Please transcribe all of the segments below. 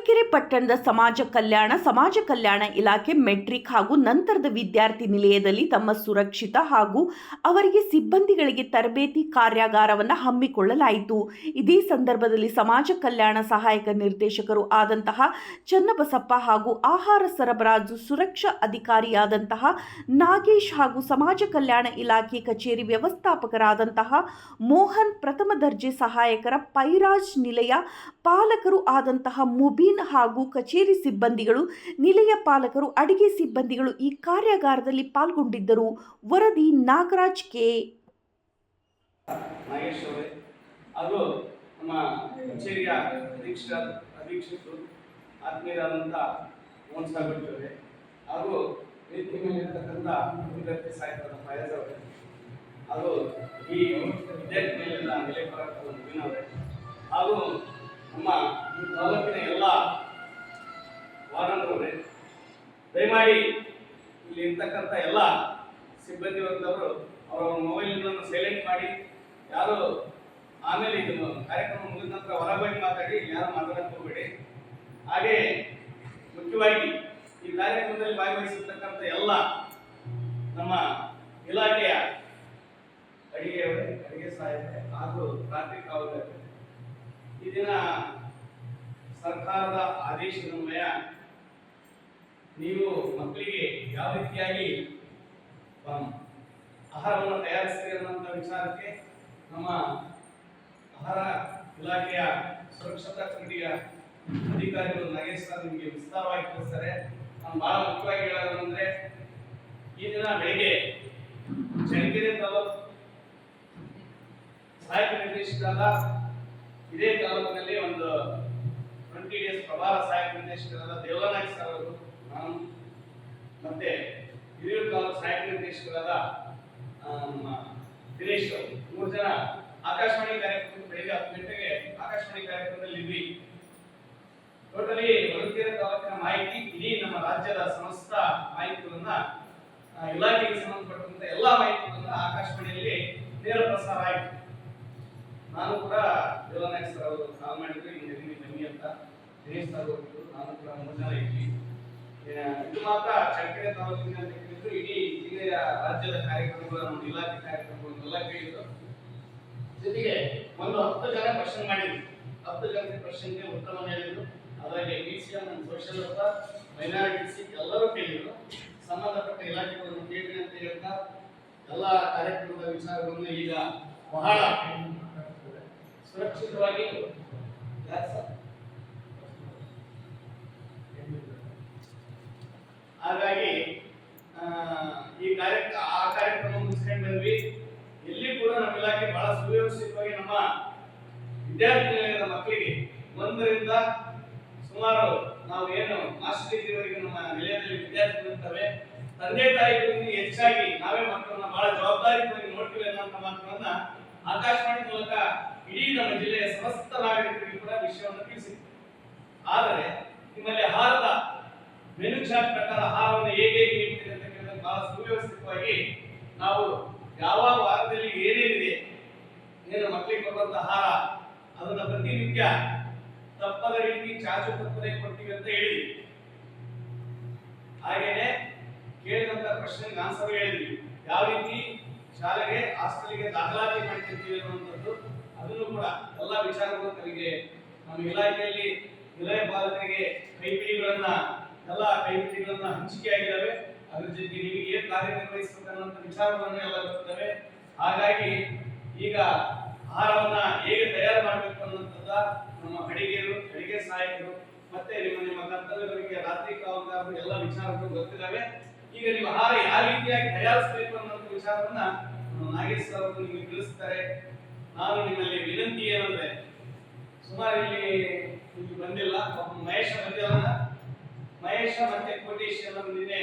ಹೊಳಲ್ಕೆರೆ ಪಟ್ಟಣದ ಸಮಾಜ ಕಲ್ಯಾಣ ಸಮಾಜ ಕಲ್ಯಾಣ ಇಲಾಖೆ ಮೆಟ್ರಿಕ್ ಹಾಗೂ ನಂತರದ ವಿದ್ಯಾರ್ಥಿ ನಿಲಯದಲ್ಲಿ ತಮ್ಮ ಸುರಕ್ಷಿತ ಹಾಗೂ ಅವರಿಗೆ ಸಿಬ್ಬಂದಿಗಳಿಗೆ ತರಬೇತಿ ಕಾರ್ಯಾಗಾರವನ್ನು ಹಮ್ಮಿಕೊಳ್ಳಲಾಯಿತು. ಇದೇ ಸಂದರ್ಭದಲ್ಲಿ ಸಮಾಜ ಕಲ್ಯಾಣ ಸಹಾಯಕ ನಿರ್ದೇಶಕರು ಆದಂತಹ ಚನ್ನಬಸಪ್ಪ ಹಾಗೂ ಆಹಾರ ಸರಬರಾಜು ಸುರಕ್ಷಾ ಅಧಿಕಾರಿಯಾದಂತಹ ನಾಗೇಶ್ ಹಾಗೂ ಸಮಾಜ ಕಲ್ಯಾಣ ಇಲಾಖೆ ಕಚೇರಿ ವ್ಯವಸ್ಥಾಪಕರಾದಂತಹ ಮೋಹನ್ ಪ್ರಥಮ ದರ್ಜೆ ಸಹಾಯಕರ ಪೈರಾಜ್ ನಿಲಯ ಪಾಲಕರು ಆದಂತಹ ಮುಬೀನ್ ಹಾಗೂ ಕಚೇರಿ ಸಿಬ್ಬಂದಿಗಳು, ನಿಲಯ ಪಾಲಕರು, ಅಡಿಗೆ ಸಿಬ್ಬಂದಿಗಳು ಈ ಕಾರ್ಯಾಗಾರದಲ್ಲಿ ಪಾಲ್ಗೊಂಡಿದ್ದರು. ವರದಿ ನಾಗರಾಜ್ ಕೆ. ಹಾಗೂ ನಮ್ಮ ಕಚೇರಿಯ ಅಧೀಕ್ಷ ಅಧೀಕ್ಷಕರು ಹಾಗೂ ಹಾಗೂ ಅವರೇ, ಹಾಗೂ ನಮ್ಮ ತಾಲೂಕಿನ ಎಲ್ಲ ವಾರ್ಡನ್ರವರೇ ದಯಮಾಡಿ ಇಲ್ಲಿ ಇರ್ತಕ್ಕಂಥ ಎಲ್ಲ ಸಿಬ್ಬಂದಿ ವರ್ಗದವರು ಅವರ ಮೊಬೈಲ್ಗಳನ್ನು ಸೈಲೆಂಟ್ ಮಾಡಿ, ಯಾರು ಆಮೇಲೆ ಇದು ಕಾರ್ಯಕ್ರಮ ಮುಗಿದ ನಂತರ ಹೊರಬಂದು ಮಾತಾಡಿ ಯಾರು ಮಾತಾಡಕ್ಕೆ ಹೋಗಬೇಡಿ. ಹಾಗೆ ಮುಖ್ಯವಾಗಿ ಈ ಕಾರ್ಯಕ್ರಮದಲ್ಲಿ ಭಾಗವಹಿಸಿರ್ತಕ್ಕಂಥ ಎಲ್ಲ ನಮ್ಮ ಇಲಾಖೆಯ ಅಡಿಗೆಯವರೇ, ಅಡಿಗೆ ಸಹಾಯಕರೇ, ಹಾಗೂ ಟ್ರಾಫಿಕ್ ಅವರೇ ಈ ದಿನ ಸರ್ಕಾರದ ಆದೇಶದನ್ವಯ ನೀವು ಮಕ್ಕಳಿಗೆ ಯಾವ ರೀತಿಯಾಗಿ ಆಹಾರವನ್ನು ತಯಾರಿಸ್ತೀರಿ ಅನ್ನುವಂಥ ವಿಚಾರಕ್ಕೆ ನಮ್ಮ ಆಹಾರ ಇಲಾಖೆಯ ಸುರಕ್ಷತಾ ಕಮಿಟಿಯ ಅಧಿಕಾರಿಗಳು ನಾಗೇಶ್ ಸರ್ ನಿಮಗೆ ವಿಸ್ತಾರವಾಗಿ ತಿಳಿಸ್ತಾರೆ ನಾನು ಬಹಳ ಮುಖ್ಯವಾಗಿ ಹೇಳೋದಂದ್ರೆ ಈ ದಿನ ಬೆಳಿಗ್ಗೆ ಚಳ್ಳಕೆರೆ ತಾಲೂಕು ಸಹಾಯಕ ನಿರ್ದೇಶಕರಾದ ಇದೇ ತಾಲೂಕಿನಲ್ಲಿ ಒಂದು ಟ್ವೆಂಟಿ ಡೇಸ್ ಪ್ರಭಾರ ಸಹಾಯಕ ನಿರ್ದೇಶಕರಾದ ದೇವನಾಯಕ್ ಸರ್ ಮತ್ತೆ ಹಿರಿಯೂರು ತಾಲೂಕು ಸಹಾಯಕ ನಿರ್ದೇಶಕರಾದ ನಮ್ಮ ದಿನೇಶ್ ಮೂರು ಜನ ಆಕಾಶವಾಣಿ ಕಾರ್ಯಕ್ರಮ ಬೆಳಿಗ್ಗೆ ಹತ್ತು ಗಂಟೆಗೆ ಆಕಾಶವಾಣಿ ಕಾರ್ಯಕ್ರಮದಲ್ಲಿ ಇದ್ವಿ. ಟೋಟಲಿ ಹೊಳಲ್ಕೆರೆ ತಾಲೂಕಿನ ಮಾಹಿತಿ, ಇಡೀ ನಮ್ಮ ರಾಜ್ಯದ ಸಮಸ್ತ ಮಾಹಿತಿಗಳನ್ನ ಇಲಾಖೆಗೆ ಸಂಬಂಧಪಟ್ಟಂತ ಎಲ್ಲಾ ಮಾಹಿತಿಗಳನ್ನ ಆಕಾಶವಾಣಿಯಲ್ಲಿ ನೇರ ಪ್ರಸಾರ ಆಯಿತು. ನಾನು ಕೂಡ ದೇವನಾಯಕ್ ಸರ್ ಅವರು ಕಾಲ್ ಮಾಡಿದ್ರು, ಹಿಂಗೆ ಬನ್ನಿ ಅಂತ ದಿನೇಶ್ ಸರ್ ಹೋಗಿದ್ರು ನಾನು ಕೂಡ ಮೂರು ಜನ ಇದ್ವಿ. ಇದು ಮಾತ್ರ ಚಳ್ಳಕೆರೆ ತಾಲೂಕಿನ ಅಂತ ಕೇಳಿದ್ರು ಇಡೀ ಜಿಲ್ಲೆಯ ರಾಜ್ಯದ ಕಾರ್ಯಕ್ರಮಗಳನ್ನು, ಇಲಾಖೆ ಕಾರ್ಯಕ್ರಮಗಳನ್ನೆಲ್ಲ ಕೇಳಿದ್ರು. ಜೊತೆಗೆ ಒಂದು ಹತ್ತು ಜನ ಪ್ರಶ್ನೆ ಮಾಡಿದ್ರು. ಹತ್ತು ಜನ ಕ್ವಶನ್ಗೆ ಉತ್ತರ ಹೇಳಿದ್ರು ಅದರಲ್ಲಿ B C M social minority C ಎಲ್ಲರೂ ಕೇಳಿದ್ರು. ಸಂಬಂಧಪಟ್ಟ ಇಲಾಖೆಗಳನ್ನು ಕೇಳಿ ಅಂತ ಹೇಳ್ತಾ ಎಲ್ಲ ಕಾರ್ಯಕ್ರಮದ ವಿಚಾರಗಳನ್ನು ಈಗ ಬಹಳ ಸುರಕ್ಷಿತವಾಗಿ ಯಾರ್ ಸರ್? ಹಾಗಾಗಿ ಆ, ಈ ಕಾರ್ಯಕ್ರಮ ಆ ಕಾರ್ಯಕ್ರಮ ಮುಗಿಸ್ಕೊಂಡು ಬಂದ್ವಿ ಎಲ್ಲಿ ಕೂಡ ನಮ್ಮ ಇಲಾಖೆ ಬಹಳ ಸುವ್ಯವಸ್ಥಿತವಾಗಿ ನಮ್ಮ ವಿದ್ಯಾರ್ಥಿ ನಿಲಯದ ಮಕ್ಕಳಿಗೆ ಒಂದರಿಂದ ಸುಮಾರು ನಾವು ಏನು ಮಾಸ್ಟರ್ ಡಿಗ್ರಿವರೆಗೆ ನಮ್ಮ ನಿಲಯದಲ್ಲಿ ವಿದ್ಯಾರ್ಥಿಗಳು ಇರ್ತವೆ ತಂದೆ ತಾಯಿಗಳಿಂದ ಹೆಚ್ಚಾಗಿ ನಾವೇ ಮಕ್ಕಳನ್ನ ಬಹಳ ಜವಾಬ್ದಾರಿಯುತವಾಗಿ ನೋಡ್ತೀವಿ ಅನ್ನೋಂಥ ಮಾತುಗಳನ್ನ ಆಕಾಶವಾಣಿ ಮೂಲಕ ಇಡೀ ನಮ್ಮ ಜಿಲ್ಲೆಯ ಸಮಸ್ತ ನಾಗರಿಕರಿಗೆ ಕೂಡ ವಿಷಯವನ್ನು ತಿಳಿಸಿತ್ತು ಆದರೆ ನಿಮ್ಮಲ್ಲಿ ಆಹಾರದ ಮೆನು ಚಾರ್ಟ್ ಪ್ರಕಾರ ಆಹಾರವನ್ನು ಹೇಗೆ ಹೇಗೆ ಬಹಳ ಸುವ್ಯವಸ್ಥಿತವಾಗಿ ನಾವು ಯಾವ ವಾರದಲ್ಲಿ ಏನೇನಿದೆ ಏನು ಮಕ್ಕಳಿಗೆ ಕೊಡುವಂತ ಆಹಾರ ಅದನ್ನ ಪ್ರತಿನಿತ್ಯ ತಪ್ಪದ ರೀತಿ ಚಾಚು ತಪ್ಪದೆ ಕೊಡ್ತೀವಿ ಅಂತ ಹೇಳಿದ್ವಿ ಹಾಗೇನೆ ಕೇಳಿದಂತ ಪ್ರಶ್ನೆಗೆ ಆನ್ಸರ್ ಹೇಳಿದ್ವಿ. ಯಾವ ರೀತಿ ಶಾಲೆಗೆ, ಹಾಸ್ಟೆಲ್ಗೆ ದಾಖಲಾತಿ ಮಾಡ್ತಿರ್ತೀವಿ ಅನ್ನುವಂಥದ್ದು, ಅದನ್ನು ಕೂಡ ಎಲ್ಲ ವಿಚಾರಗಳು ತಮಗೆ ನಮ್ಮ ಇಲಾಖೆಯಲ್ಲಿ ನಿಲಯ ಪಾಲಕರಿಗೆ ಕೈಪಿಡಿಗಳನ್ನ, ಎಲ್ಲ ಕೈಪಿಡಿಗಳನ್ನ ಹಂಚಿಕೆ ಆಗಿದ್ದಾವೆ ಅದ್ರ ಜೊತೆಗೆ ನಿಮಗೆ ಏನ್ ಕಾರ್ಯನಿರ್ವಹಿಸಬೇಕು ಅನ್ನುವಂಥ ವಿಚಾರಗಳನ್ನ ಎಲ್ಲ ಹಾಗಾಗಿ ಈಗ ಆಹಾರವನ್ನ ಹೇಗೆ ತಯಾರು ಮಾಡಬೇಕು ಅನ್ನುವಂಥದ್ದ ನಮ್ಮ ಅಡಿಗೆರು ಅಡಿಗೆ ಸಹಾಯಕರು ಮತ್ತೆ ನಿಮ್ಮ ನಿಮ್ಮ ಕರ್ತವ್ಯಗಳಿಗೆ ರಾತ್ರಿ ಕಾವಲುಗಾರರು ಎಲ್ಲ ವಿಚಾರಗಳು ಗೊತ್ತಿದ್ದಾವೆ. ಈಗ ನೀವು ಆಹಾರ ಯಾವ ರೀತಿಯಾಗಿ ತಯಾರಿಸಬೇಕು ಅನ್ನೋ ವಿಚಾರವನ್ನ ನಾಗೇಶ್ ಸರ್ ಅವರು ನಿಮಗೆ ತಿಳಿಸ್ತಾರೆ. ನಾನು ನಿಮ್ಮಲ್ಲಿ ವಿನಂತಿ ಏನಂದ್ರೆ, ಸುಮಾರು ಇಲ್ಲಿ ಬಂದಿಲ್ಲ ಮಹೇಶ ಬಂದಿಲ್ಲ ಮಹೇಶ ಮತ್ತೆ ಕೋಟೇಶ್ ಅವರು ನಿನ್ನೆ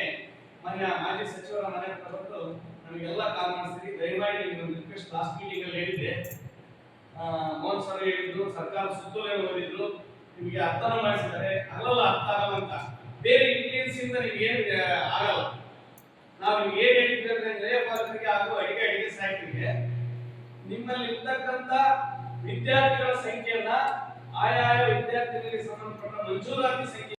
ಮಾನ್ಯ ಮಾಜಿ ಸಚಿವರ ಮನೆ ಹತ್ರ ಬಂದು ನಮಗೆಲ್ಲ ಕಾಲ್ ಮಾಡಿಸಿದ್ರಿ ದಯಮಾಡಿ ನಿಮ್ಮ ರಿಕ್ವೆಸ್ಟ್ ಲಾಸ್ಟ್ ಮೀಟಿಂಗ್ ಅಲ್ಲಿ ಹೇಳಿದ್ದೆ. ಮೋಹನ್ ಸರ್ ಹೇಳಿದ್ರು, ಸರ್ಕಾರ ಸುತ್ತೋಲೆ ಓದಿದ್ರು ನಿಮಗೆ ಅರ್ಥನೂ ಮಾಡಿಸಿದ್ದಾರೆ. ಅಲ್ಲಲ್ಲ, ಅರ್ಥ ಆಗಲ್ಲ ಅಂತ. ಬೇರೆ ಇಂಡಿಯನ್ಸ್ ಇಂದ ನಿಮ್ಗೆ ಏನು ಆಗಲ್ಲ. ನಾವು ನಿಮ್ಗೆ ಏನ್ ಹೇಳಿದ್ವಿ ಅಂದ್ರೆ ಆಗೋ ಹಾಗೂ ಅಡಿಗೆ ಅಡಿಗೆ ಸಹಾಯಕರಿಗೆ ನಿಮ್ಮಲ್ಲಿ ಇರ್ತಕ್ಕಂಥ ವಿದ್ಯಾರ್ಥಿಗಳ ಸಂಖ್ಯೆಯನ್ನ, ಆಯಾಯ ವಿದ್ಯಾರ್ಥಿಗಳಿಗೆ ಸಂಬಂಧಪಟ್ಟ ಮಂಜೂರಾತಿ ಸಂಖ್ಯೆ